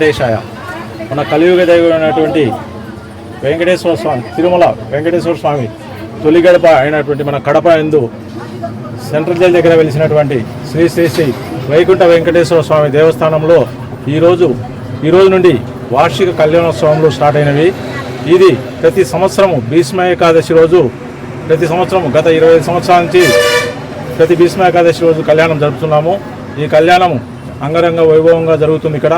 వెంకటేశాయ మన కలియుగ దైవమైనటువంటి వెంకటేశ్వర స్వామి తిరుమల వెంకటేశ్వర స్వామి తొలి గడప అయినటువంటి మన కడప ఎందు సెంట్రల్ జైల్ దగ్గర వెలిసినటువంటి శ్రీ శ్రీ శ్రీ వైకుంఠ వెంకటేశ్వర స్వామి దేవస్థానంలో ఈరోజు ఈ రోజు నుండి వార్షిక కళ్యాణోత్సవంలో స్టార్ట్ అయినవి. ఇది ప్రతి సంవత్సరము భీష్మ ఏకాదశి రోజు ప్రతి సంవత్సరం గత ఇరవై ఐదు సంవత్సరాల నుంచి ప్రతి భీష్మ ఏకాదశి రోజు కళ్యాణం జరుపుతున్నాము. ఈ కళ్యాణం అంగరంగ వైభవంగా జరుగుతుంది ఇక్కడ.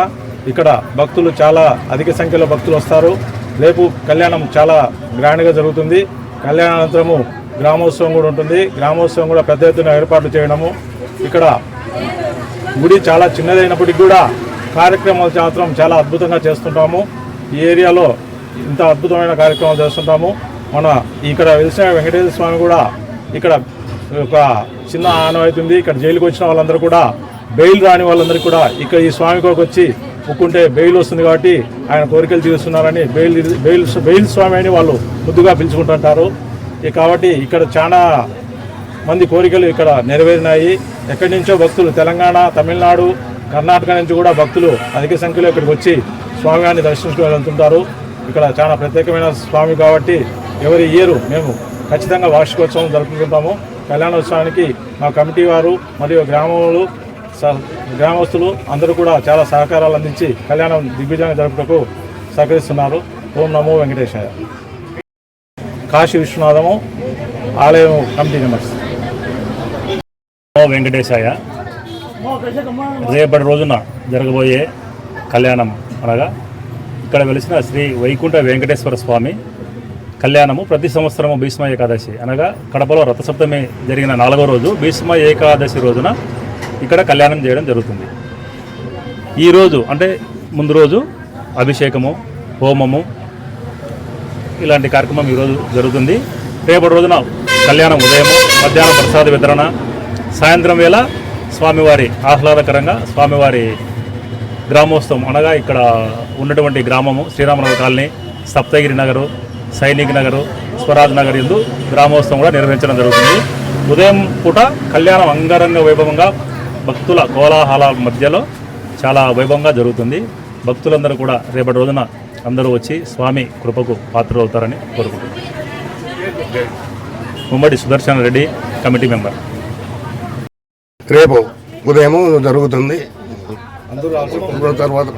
ఇక్కడ భక్తులు చాలా అధిక సంఖ్యలో భక్తులు వస్తారు. రేపు కళ్యాణం చాలా గ్రాండ్గా జరుగుతుంది. కళ్యాణానంతరము గ్రామోత్సవం కూడా ఉంటుంది. గ్రామోత్సవం కూడా పెద్ద ఎత్తున ఏర్పాట్లు చేయడము. ఇక్కడ గుడి చాలా చిన్నదైనప్పటికీ కూడా కార్యక్రమాలు మాత్రం చాలా అద్భుతంగా చేస్తుంటాము. ఈ ఏరియాలో ఇంత అద్భుతమైన కార్యక్రమాలు చేస్తుంటాము. మన ఇక్కడ వెలిసిన వెంకటేశ్వర స్వామి కూడా ఇక్కడ ఒక చిన్న ఆనవాయితీ ఉంది. ఇక్కడ జైలుకి వచ్చిన వాళ్ళందరూ కూడా బెయిల్ రాని వాళ్ళందరికీ కూడా ఇక్కడ ఈ స్వామి కొరకు వచ్చి ముక్కుంటే బెయిల్ వస్తుంది కాబట్టి ఆయన కోరికలు తీరుస్తున్నారని బెయిల్ బెయిల్ బెయిల్ స్వామి అని వాళ్ళు ముద్దుగా పిలుచుకుంటుంటారు. ఇక కాబట్టి ఇక్కడ చాలా మంది కోరికలు ఇక్కడ నెరవేరినాయి. ఎక్కడి నుంచో భక్తులు తెలంగాణ తమిళనాడు కర్ణాటక నుంచి కూడా భక్తులు అధిక సంఖ్యలో ఇక్కడికి వచ్చి స్వామివారిని దర్శించుకుని వెళ్తుంటారు. ఇక్కడ చాలా ప్రత్యేకమైన స్వామి కాబట్టి ఎవరి ఇయరు మేము ఖచ్చితంగా వార్షికోత్సవం జరుపుకుంటాము. కళ్యాణోత్సవానికి మా కమిటీ వారు మరియు గ్రామంలో గ్రామస్తులు అందరూ కూడా చాలా సహకారాలు అందించి కళ్యాణం దిగ్విజయంగా జరుపుటకు సహకరిస్తున్నారు. ఓం నమో వెంకటేశాయ. కాశీ విశ్వనాథము ఆలయం కమిటీ మెంబర్స్. నమో వెంకటేశాయ. రేపటి రోజున జరగబోయే కళ్యాణం అనగా ఇక్కడ వెలిసిన శ్రీ వైకుంఠ వెంకటేశ్వర స్వామి కళ్యాణము ప్రతి సంవత్సరము భీష్మ ఏకాదశి అనగా కడపలో రథసప్తమి జరిగిన నాలుగో రోజు భీష్మ ఏకాదశి రోజున ఇక్కడ కళ్యాణం చేయడం జరుగుతుంది. ఈరోజు అంటే ముందు రోజు అభిషేకము హోమము ఇలాంటి కార్యక్రమం ఈరోజు జరుగుతుంది. రేపటి రోజున కళ్యాణం ఉదయము మధ్యాహ్నం ప్రసాద వితరణ సాయంత్రం వేళ స్వామివారి ఆహ్లాదకరంగా స్వామివారి గ్రామోత్సవం అనగా ఇక్కడ ఉన్నటువంటి గ్రామము శ్రీరామనగర్ కాలనీ సప్తగిరి నగరు సైనిక్ నగరు స్వరాజ్ నగర్ ఎందు గ్రామోత్సవం కూడా నిర్వహించడం జరుగుతుంది. ఉదయం పూట కళ్యాణం అంగరంగ వైభవంగా భక్తుల కోలాహలాల మధ్యలో చాలా వైభవంగా జరుగుతుంది. భక్తులందరూ కూడా రేపటి రోజున అందరూ వచ్చి స్వామి కృపకు పాత్రలవుతారని కోరుకుంటున్నాను ఉమ్మడి సుదర్శన్ రెడ్డి కమిటీ మెంబర్. రేపు ఉదయం జరుగుతుంది. తర్వాత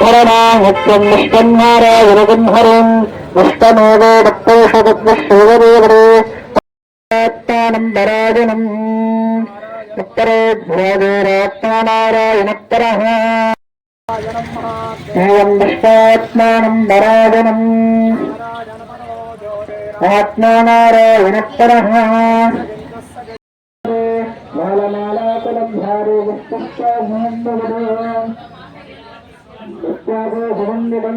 పరమాహత్యం నిష్టన్మారే విరగంహరం నిష్టమేవేద ോഗരേവരോത്തനംബരാജനം ഉത്തരോദ്ഭോഗരാത്മനാരായണത്തര ഏവം ദൃഷ്ടാത്മാനം വരാജനം ആത്മനാരായണത്തര മാലമാലാകുലം ഭാരോ വിഷ്ണുഷ്ടാഹം ഭവതോ വിഷ്ണാഗോ ഭവന്തികം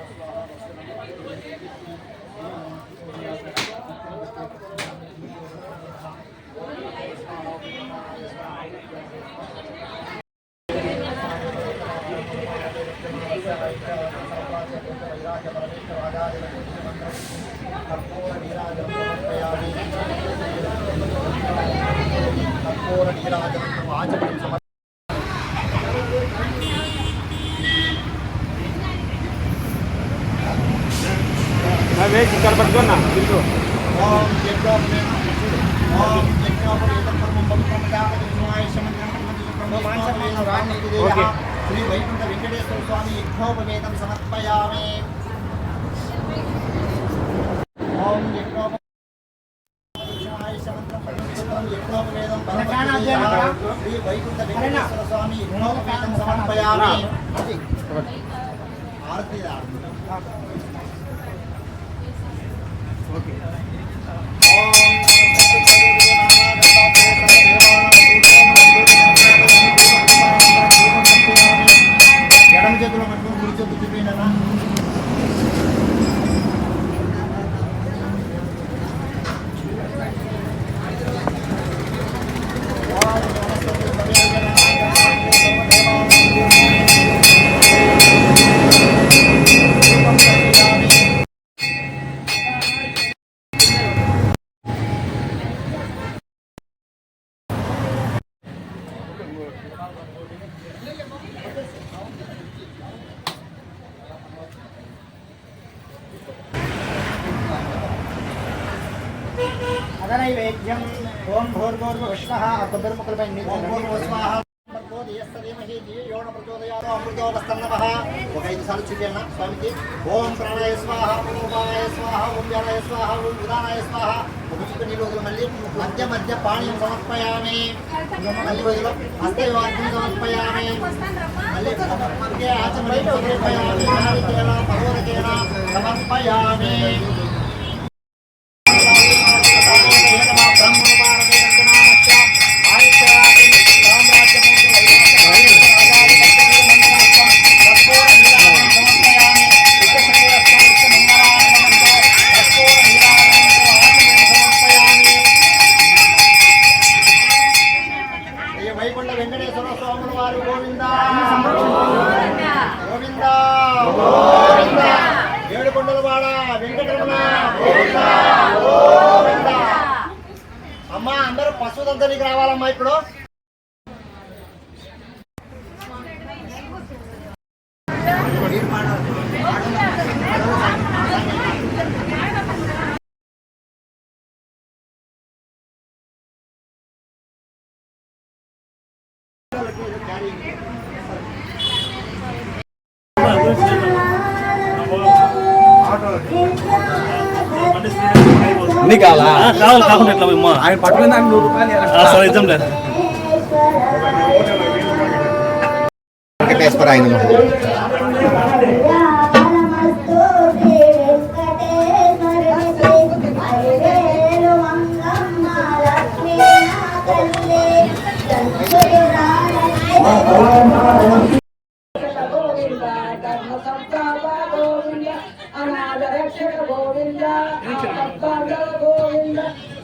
कर्पूरनीराजनम् वेज कर बच्चों ना बिल्कुल ओम यज्ञोप में ओम यज्ञोप में यज्ञोप में बंद कर दिया मैं जो आए समझ में नहीं आता तो मान सकते हैं राम ने दिया శ్రీ వైకుంఠ వెంకటేశ్వర స్వామి యజ్ఞోపవేదం సమర్పయామి. ఓం యజ్ఞోప శ్రీ వైకుంఠ వెంకటేశ్వర స్వామి యజ్ఞోపవేదం సమర్పయామి. ఆరతి అదనైవేద్యం ఓం భూర్భూర్భుష్ణ కుదుర్ముఖులపై ఒక ఐదు సార్లు చూపియన్న స్వామికి ఓం ప్రాణాయ స్వాహ ఓం ఉపాయ స్వాహ ఓం జలాయ స్వాహ ఓం విధానాయ స్వాహ కొన్ని రోజులు మళ్ళీ. మధ్య మధ్య పాణ్యం సమర్పయామి. మళ్ళీ రోజులు హస్తవాద్యం సమర్పయామి. మళ్ళీ మధ్య ఆచమనం సమర్పయామి. నారికేళ సమర్పయామి. అమ్మా అందరూ పశువు దగ్గరికి రావాలమ్మా ఇప్పుడు. కావాలి కాకుండా ఎట్లా అమ్మా ఆయన పట్టుకుని దానికి నూరు రూపాయలు సరే ఇద్దాం లేదు వెంకటేశ్వర ఆయన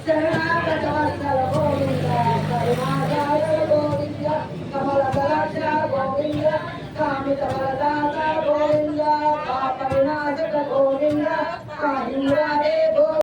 శరణాగత వత్సలము